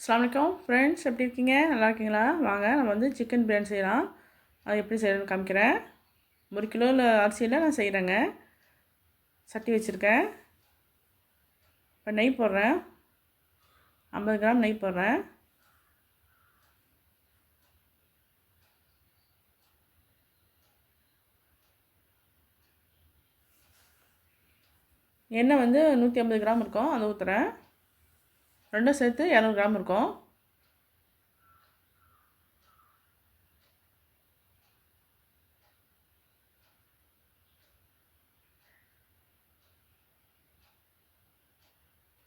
அஸ்ஸலாமு ஃப்ரெண்ட்ஸ் எப்படி இருக்கீங்க? நல்லா இருக்கீங்களா? வாங்க நம்ம வந்து சிக்கன் பிரியாணி செய்யலாம். அது எப்படி செய்யணும்னு காமிக்கிறேன். ஒரு கிலோவில் அரிசியில் நான் செய்கிறேங்க சட்டி வச்சுருக்கேன். இப்போ நெய் போடுறேன். ஐம்பது கிராம் நெய் போடுறேன். எண்ணெய் வந்து நூற்றி ஐம்பது கிராம் இருக்கும். அதை ஊற்றுறேன் ரெண்டும் சேர்த்து இரநூறு கிராம் இருக்கும்.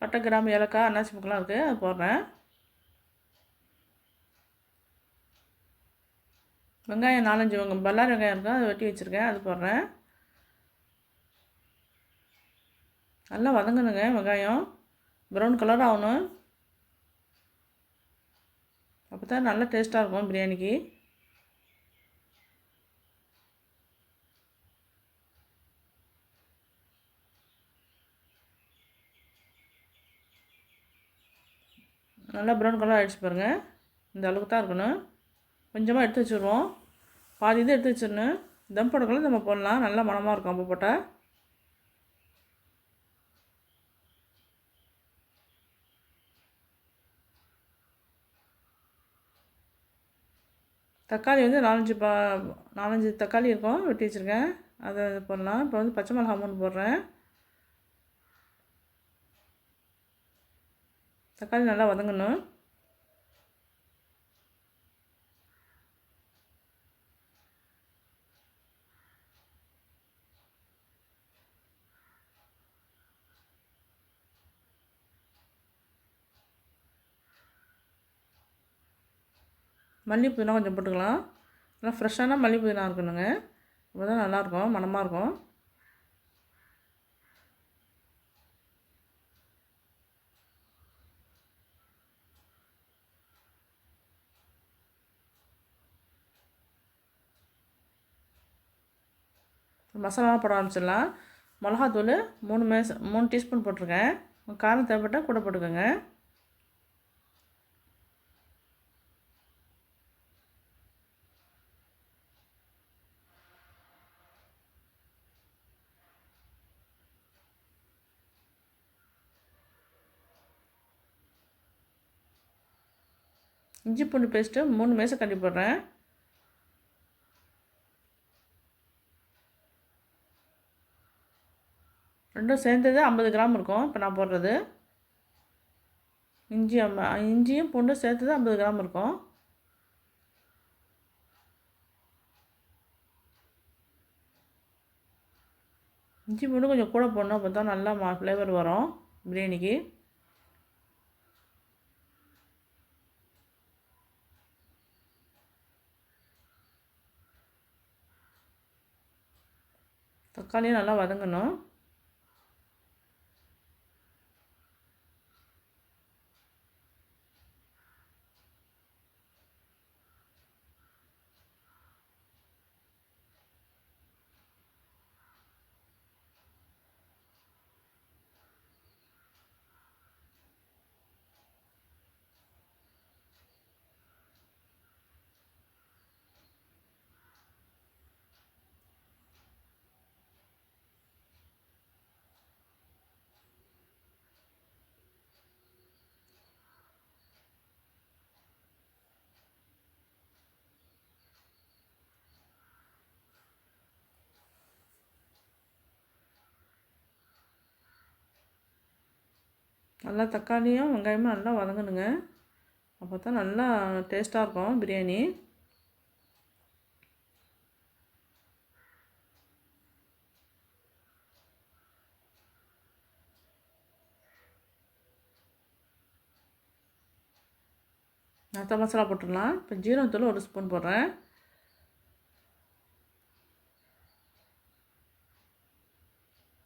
பட்டை கிராம் ஏலக்காய் அன்னாசி முக்கெலாம் இருக்குது அது போடுறேன். வெங்காயம் நாலஞ்சு வெங்க பல்லாரி வெங்காயம் இருக்கும். அதை வெட்டி வச்சுருக்கேன். அது போடுறேன். நல்லா வதங்கணுங்க வெங்காயம். ப்ரௌன் கலர் ஆகணும். அப்போ தான் நல்லா டேஸ்ட்டாக இருக்கும் பிரியாணிக்கு. நல்லா ப்ரௌன் கலர் ஆகிடுச்சு பாருங்கள் இந்த அளவுக்கு தான் இருக்கணும். கொஞ்சமாக எடுத்து வச்சுருவோம். பாதி இது எடுத்து வச்சிடணும். தம் போடக்குள்ள நம்ம போடலாம். நல்லா மனமாக இருக்கும் அப்போ போட்டால் தக்காளி வந்து நாலஞ்சு பா நாலஞ்சு தக்காளி இருக்கும் வெட்டி வச்சுருக்கேன். அதை போடலாம். இப்போ வந்து பச்சை மிளகா மூணு போடுறேன். தக்காளி நல்லா வதங்கணும். மல்லி புதினா கொஞ்சம் போட்டுக்கலாம். நல்லா ஃப்ரெஷ்ஷான மல்லி புதினா இருக்கணுங்க. அப்போ தான் நல்லாயிருக்கும் மணமாக இருக்கும். மசாலாலாம் போட ஆரம்பிச்சிடலாம். மிளகாத்தூள் மூணு மே மூணு டீஸ்பூன் போட்டிருக்கேன். காரம் தேவைப்பட்டால் கூட போட்டுக்கோங்க. இஞ்சி பூண்டு பேஸ்ட்டு மூணு மேசை கண்டி போடுறேன். ரெண்டும் சேர்ந்தது ஐம்பது கிராம் இருக்கும். இப்போ நான் போடுறது. இஞ்சி இஞ்சியும் பூண்டும் சேர்த்தது ஐம்பது கிராம் இருக்கும். இஞ்சி பூண்டு கொஞ்சம் கூட போடணும் அப்போ தான் நல்லா மா ஃப்ளேவர் வரும். பிரியாணிக்கு. தக்காளியும் நல்லா வதங்கணும். நல்லா தக்காளியும் வெங்காயமும் நல்லா வதங்கணுங்க. அப்போ தான் நல்லா டேஸ்ட்டாக இருக்கும் பிரியாணி. மற்ற மசாலா போட்டுடலாம். இப்போ ஜீரகத்தூள் ஒரு ஸ்பூன் போடுறேன்.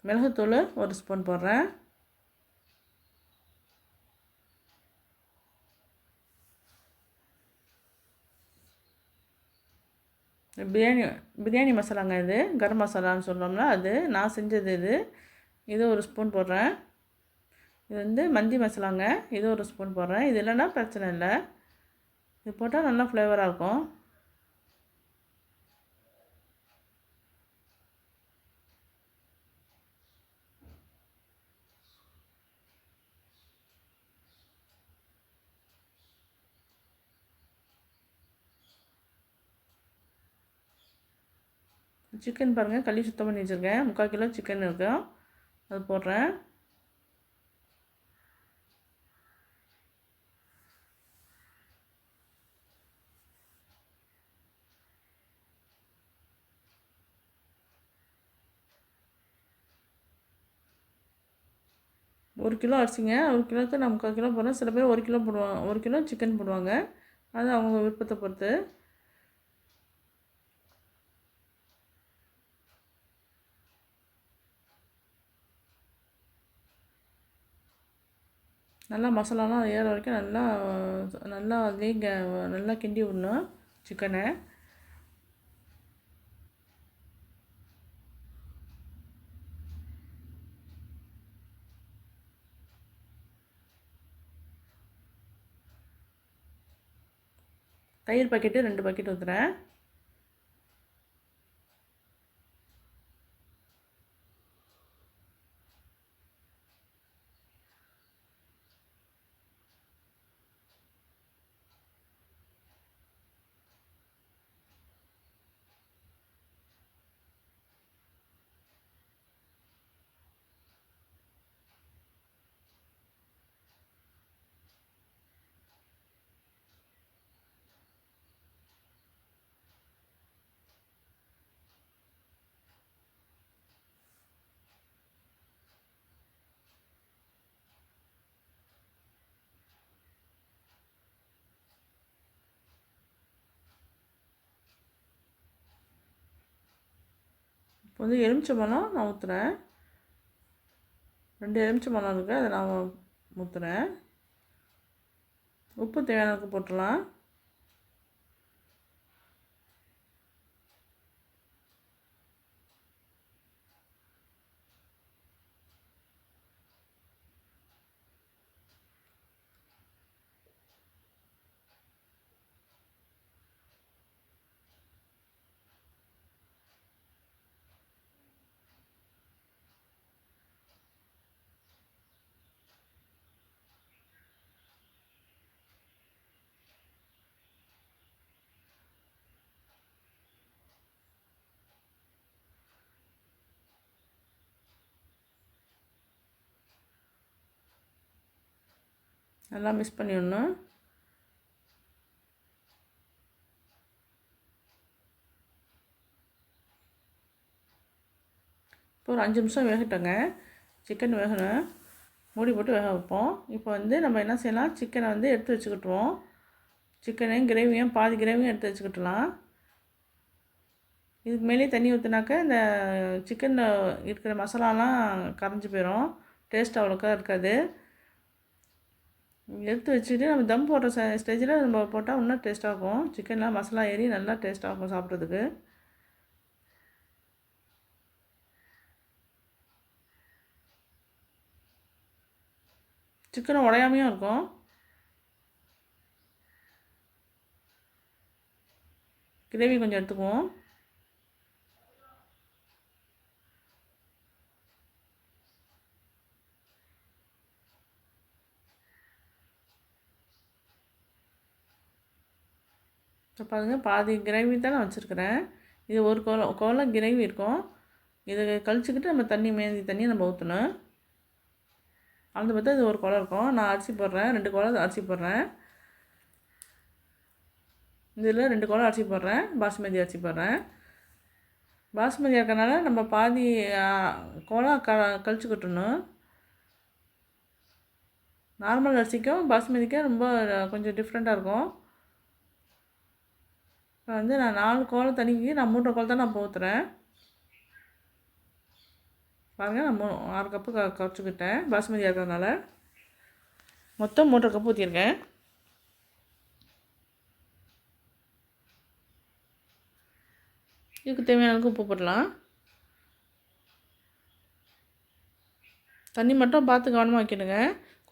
மிளகுத்தூள் ஒரு ஸ்பூன் போடுறேன். பிரியாணி பிரியாணி மசாலாங்க இது. கரம் மசாலான்னு சொல்கிறோம்ல அது. நான் செஞ்சது இது. இது ஒரு ஸ்பூன் போடுறேன். இது வந்து மந்தி மசாலாங்க. இது ஒரு ஸ்பூன் போடுறேன். இது இல்லைன்னா பிரச்சனை இல்லை. இது போட்டால் நல்லா ஃப்ளேவராக இருக்கும். சிக்கன் பாருங்கள் களி சுத்தம் பண்ணி வச்சுருக்கேன். முக்கால் கிலோ சிக்கன் இருக்கும் அது போடுறேன். ஒரு கிலோ அரிசிங்க. ஒரு கிலோக்கு நான் முக்கால் கிலோ போடுறேன். சில பேர் ஒரு கிலோ போடுவாங்க ஒரு கிலோ சிக்கன் போடுவாங்க. அது அவங்க விருப்பத்தை பொறுத்து. நல்லா மசாலாலாம் ஏற வரைக்கும் நல்லா நல்லா அதுலேயே நல்லா கிண்டி விடணும் சிக்கனை. தயிர் பாக்கெட்டு ரெண்டு பாக்கெட் ஊற்றுறேன் இப்போ வந்து எலுமிச்சம்பழம் நான் ஊற்றுறேன் ரெண்டு எலுமிச்சம்பழம் இருக்குது அதை நான் ஊற்றுறேன் உப்பு தேவையானதுக்கு போட்டுடலாம். நல்லா மிக்ஸ் பண்ணிடணும். இப்போ ஒரு அஞ்சு நிமிஷம் வேகட்டோங்க. சிக்கன் வேகணும். மூடி போட்டு வேக வைப்போம். இப்போ வந்து நம்ம என்ன செய்யலாம்? சிக்கனை வந்து எடுத்து வச்சுக்கிட்டுவோம் சிக்கனையும் கிரேவியும் பாதி கிரேவியும் எடுத்து வச்சுக்கிட்டலாம். இதுக்கு மேலே தண்ணி ஊற்றினாக்க இந்த சிக்கனில் இருக்கிற மசாலாலாம் கரைஞ்சி போயிடும் டேஸ்ட் அவ்வளோக்கா இருக்காது. எடுத்து வச்சுட்டு நம்ம தம் போடுற ஸ்டேஜில் நம்ம போட்டால் இன்னும் டேஸ்ட்டாக இருக்கும் சிக்கன்லாம் மசாலா ஏறி நல்லா டேஸ்ட்டாக இருக்கும் சாப்பிட்றதுக்கு. சிக்கன் உடையாமையும் இருக்கும். கிரேவி கொஞ்சம் எடுத்துக்குவோம். இப்போ பாருங்கள் பாதி கிரேவி தான் நான் வச்சுருக்கிறேன். இது ஒரு கோலம் கோலம் கிரேவி இருக்கும். இதை கழிச்சிக்கிட்டு நம்ம தண்ணி மேந்தி தண்ணியை நம்ம ஊற்றணும் அந்த பார்த்தா இது ஒரு குளம் இருக்கும். நான் அரிசி போடுறேன். ரெண்டு குளம் அரிசி போடுறேன். இதில் ரெண்டு குளம் அரிசி போடுறேன். பாஸ்மதி அரிசி போடுறேன். பாஸ்மதி இருக்கனால நம்ம பாதி குளம் க கழிச்சுக்கிட்டணும் நார்மல் அரிசிக்கும் பாஸ்மதிக்கும் ரொம்ப கொஞ்சம் டிஃப்ரெண்ட்டாக இருக்கும். வந்து நான் நாலு கோலம் தண்ணிக்கு நான் மூன்றரை கோலம் தான் நான் ஊற்றுறேன் பாருங்கள் நான் மூ ஆறு கப்பு க குறைச்சிக்கிட்டேன். பாஸ்மதி இருக்கிறதுனால. மொத்தம் மூன்றரை கப்பு ஊற்றிருக்கேன் இதுக்கு தேவையான அளவுக்கு உப்பு போடலாம் தண்ணி மட்டும் பார்த்து கவனமாக வைக்கணுங்க.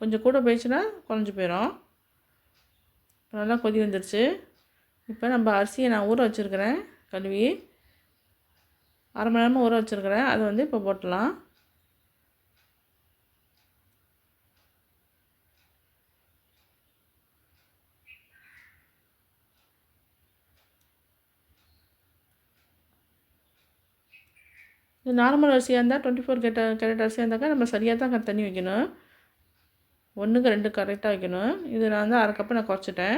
கொஞ்சம் கூட போயிடுச்சுன்னா குறைஞ்சி போயிடும் நல்லா கொதி வந்துடுச்சு இப்போ நம்ம அரிசியை நான் ஊற வச்சுருக்கிறேன் கழுவி. அரை மணி நேரமாக ஊற வச்சுருக்கிறேன். அதை வந்து இப்போ போட்டலாம். இது நார்மல் அரிசியாக இருந்தால் டுவெண்ட்டி ஃபோர் கேட்ட கேரட் அரிசியாக இருந்தாக்கா நம்ம சரியாக தான் தண்ணி வைக்கணும். ஒன்றுக்கு ரெண்டு கரெக்டாக வைக்கணும். இது நான் வந்து அரை கப்பு நான் குறைச்சிட்டேன்.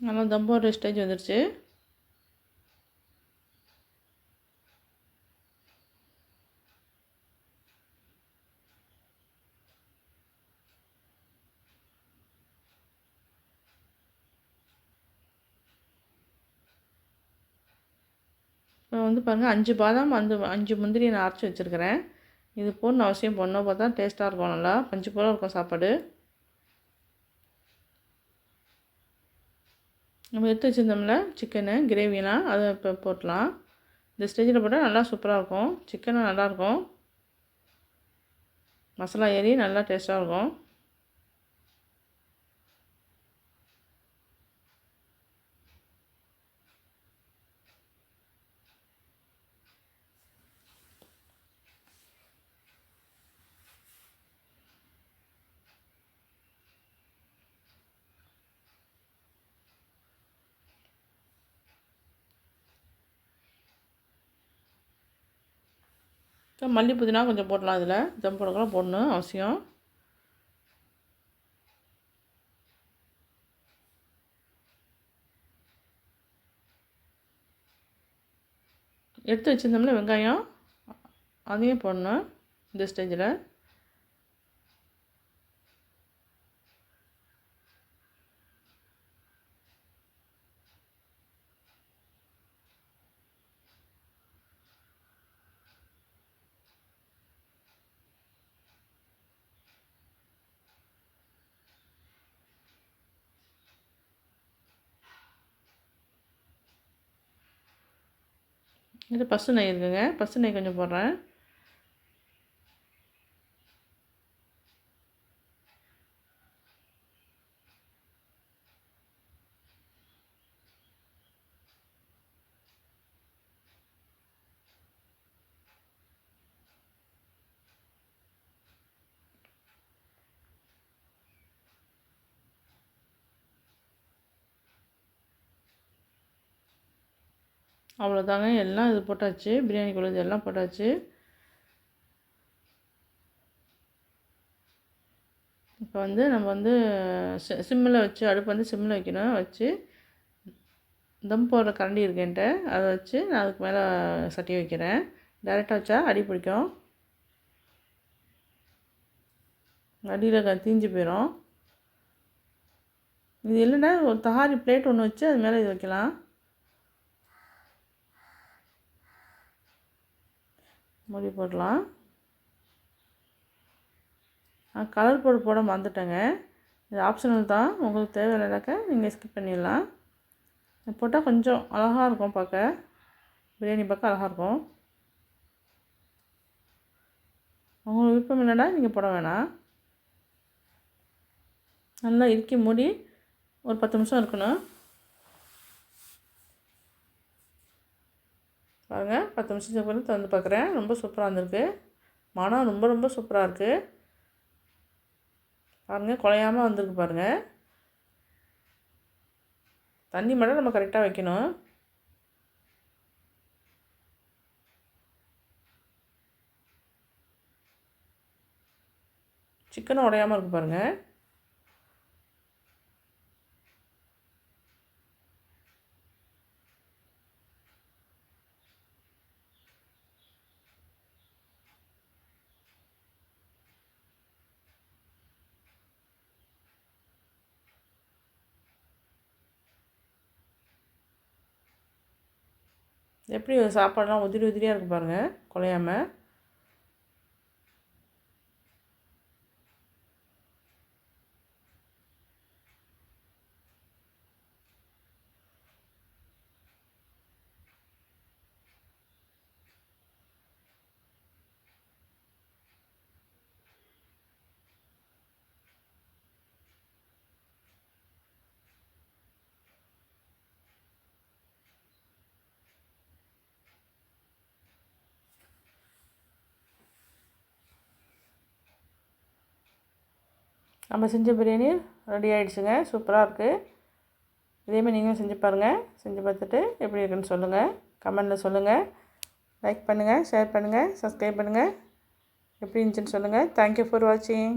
நல்லா தம் போடுற ஸ்டேஜ் வந்துடுச்சு இப்போ வந்து பாருங்கள் அஞ்சு பாதாம் அந்த அஞ்சு முந்திரி நான் அரைச்சி வச்சுருக்கிறேன். இது போடணும் அவசியம் போடணும் பார்த்தா டேஸ்ட்டாக இருக்கும் நல்லா. பஞ்சு போல் இருக்கும் சாப்பாடு. நம்ம எடுத்து வச்சுருந்தோம்ல சிக்கனு கிரேவிலாம் அதை இப்போ போட்டலாம். இந்த ஸ்டேஜில் போட்டால் நல்லா சூப்பராக இருக்கும். சிக்கனும் நல்லாயிருக்கும் மசாலா ஏறி நல்லா டேஸ்ட்டாக இருக்கும். இப்போ மல்லி புதினா கொஞ்சம் போடலாம் இதில். தம் போடக்கூட போடணும் அவசியம். எடுத்து வச்சுருந்தோம்ல வெங்காயம் அதையும் போடணும் இந்த ஸ்டேஜில் இது பசு நெய் இருக்குங்க. பசு நெய் கொஞ்சம் போடுறேன். அவ்வளோதாங்க. எல்லாம் இது போட்டாச்சு. பிரியாணிக்குள்ள இது எல்லாம் போட்டாச்சு. இப்போ வந்து நம்ம வந்து சிம்மில் வச்சு அடுப்பு வந்து சிம்மில் வைக்கணும். வச்சு தம் போடுற கரண்டி இருக்கேன்ட்ட அதை வச்சு நான் அதுக்கு மேலே சட்டி வைக்கிறேன். டேரெக்டாக வச்சா அடி பிடிக்கும். அடியில் தீஞ்சு போயிடும் இது இல்லைன்னா ஒரு தகாரி பிளேட் ஒன்று வச்சு அது மேலே இது வைக்கலாம். மூடி போடலாம். கலர் பொடி போட மறந்துட்டேங்க. இது ஆப்ஷனல் தான். உங்களுக்கு தேவையில்லைனாக்கா நீங்கள் ஸ்கிப் பண்ணிடலாம். போட்டால் கொஞ்சம் அழகாக இருக்கும் பார்க்க. பிரியாணி பார்க்க அழகாக இருக்கும். உங்களுக்கு விருப்பம் இல்லைனா நீங்கள் போட வேணாம். நல்லா இறுக்கி மூடி ஒரு பத்து நிமிஷம் இருக்கணும். பாருங்கள் பத்து நிமிஷத்துக்கு பிறகு திறந்து பார்க்குறேன். ரொம்ப சூப்பராக இருந்திருக்கு மனம் ரொம்ப ரொம்ப சூப்பராக இருக்குது பாருங்கள் குழையாமல் வந்திருக்கு பாருங்கள் தண்ணி மட்டும் நம்ம கரெக்டாக வைக்கணும். சிக்கனும் உடையாமல் இருக்குது பாருங்கள் எப்படி சாப்பாடெலாம் உதிரி உதிரியாக இருக்குது பாருங்கள் குலையாமல் நம்ம செஞ்ச பிரியாணி ரெடி ஆகிடுச்சுங்க சூப்பராக இருக்குது இதேமாதிரி நீங்களும் செஞ்சு பாருங்கள் செஞ்சு பார்த்துட்டு எப்படி இருக்குன்னு சொல்லுங்கள் கமெண்டில் சொல்லுங்கள் லைக் பண்ணுங்கள் ஷேர் பண்ணுங்கள் சப்ஸ்கிரைப் பண்ணுங்கள் எப்படி இருந்துச்சுன்னு சொல்லுங்கள் தேங்க்யூ ஃபார் வாட்சிங்